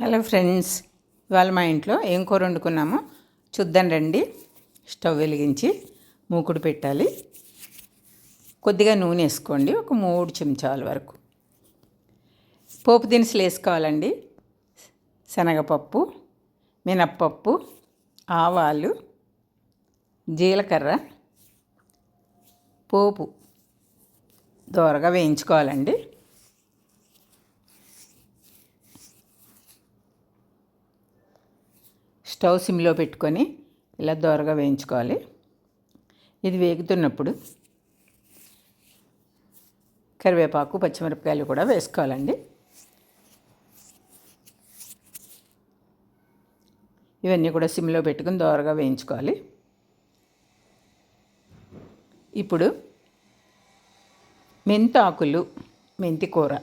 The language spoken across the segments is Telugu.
హలో ఫ్రెండ్స్ ఇవాళ మా ఇంట్లో ఏం కూర వండుకున్నామో చూద్దాం రండి. స్టవ్ వెలిగించి మూకుడు పెట్టాలి. కొద్దిగా నూనె వేసుకోండి ఒక మూడు చెంచాల వరకు. పోపు దినుసులు వేసుకోవాలండి. శనగపప్పు మినప్పప్పు ఆవాలు జీలకర్ర పోపు దోరగా వేయించుకోవాలండి. స్టవ్ సిమ్లో పెట్టుకొని ఇలా దోరగా వేయించుకోవాలి. ఇది వేగుతున్నప్పుడు కరివేపాకు పచ్చిమిరపకాయలు కూడా వేసుకోవాలండి. ఇవన్నీ కూడా సిమ్లో పెట్టుకుని దోరగా వేయించుకోవాలి. ఇప్పుడు మెంతాకులు మెంతి కూర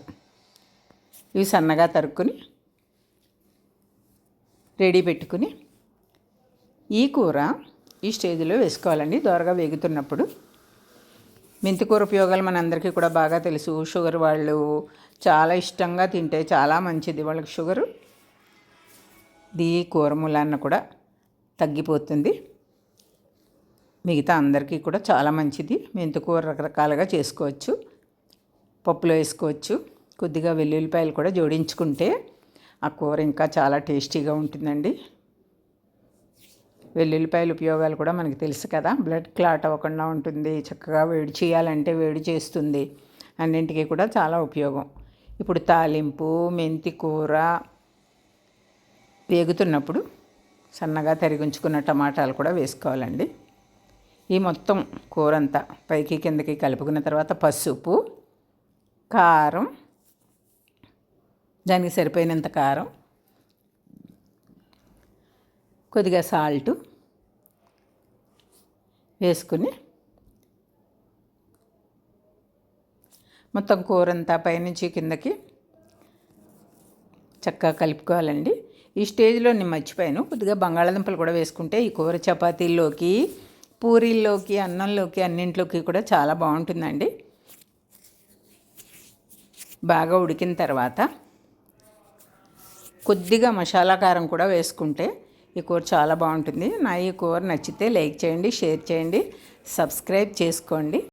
ఇవి సన్నగా తరుక్కుని రెడీ పెట్టుకుని ఈ కూర ఈ స్టేజ్లో వేసుకోవాలండి. దోరగా వేగుతున్నప్పుడు. మెంతికూర ఉపయోగాలు మనందరికీ కూడా బాగా తెలుసు. షుగర్ వాళ్ళు చాలా ఇష్టంగా తింటే చాలా మంచిది. వాళ్ళకి షుగరు దీ కూర మూలాన్న కూడా తగ్గిపోతుంది. మిగతా అందరికీ కూడా చాలా మంచిది. మెంతికూర రకరకాలుగా చేసుకోవచ్చు. పప్పులో వేసుకోవచ్చు. కొద్దిగా వెల్లుల్లిపాయలు కూడా జోడించుకుంటే ఆ కూర ఇంకా చాలా టేస్టీగా ఉంటుందండి. వెల్లుల్లిపాయల ఉపయోగాలు కూడా మనకి తెలుసు కదా. బ్లడ్ క్లాట్ అవ్వకుండా ఉంటుంది చక్కగా వేడి చేయాలంటే వేడి చేస్తుంది. అన్నింటికీ కూడా చాలా ఉపయోగం. ఇప్పుడు తాలింపు మెంతి కూర వేగుతున్నప్పుడు సన్నగా తరిగించుకున్న టమాటాలు కూడా వేసుకోవాలండి. ఈ మొత్తం కూర అంతా పైకి కిందకి కలుపుకున్న తర్వాత పసుపు కారం దానికి సరిపోయినంత కారం కొద్దిగా సాల్ట్ వేసుకుని మొత్తం కూర అంతా పైనుంచి కిందకి చక్కగా కలుపుకోవాలండి. ఈ స్టేజ్లో నేను మర్చిపోయాను. కొద్దిగా బంగాళాదుంపలు కూడా వేసుకుంటే ఈ కూర చపాతీల్లోకి పూరీల్లోకి అన్నంలోకి అన్నింట్లోకి కూడా చాలా బాగుంటుందండి. బాగా ఉడికిన తర్వాత కొద్దిగా మసాలా కారం కూడా వేసుకుంటే ఈ కూర చాలా బాగుంటుంది. నా ఈ కూర నచ్చితే లైక్ చేయండి షేర్ చేయండి సబ్స్క్రైబ్ చేసుకోండి.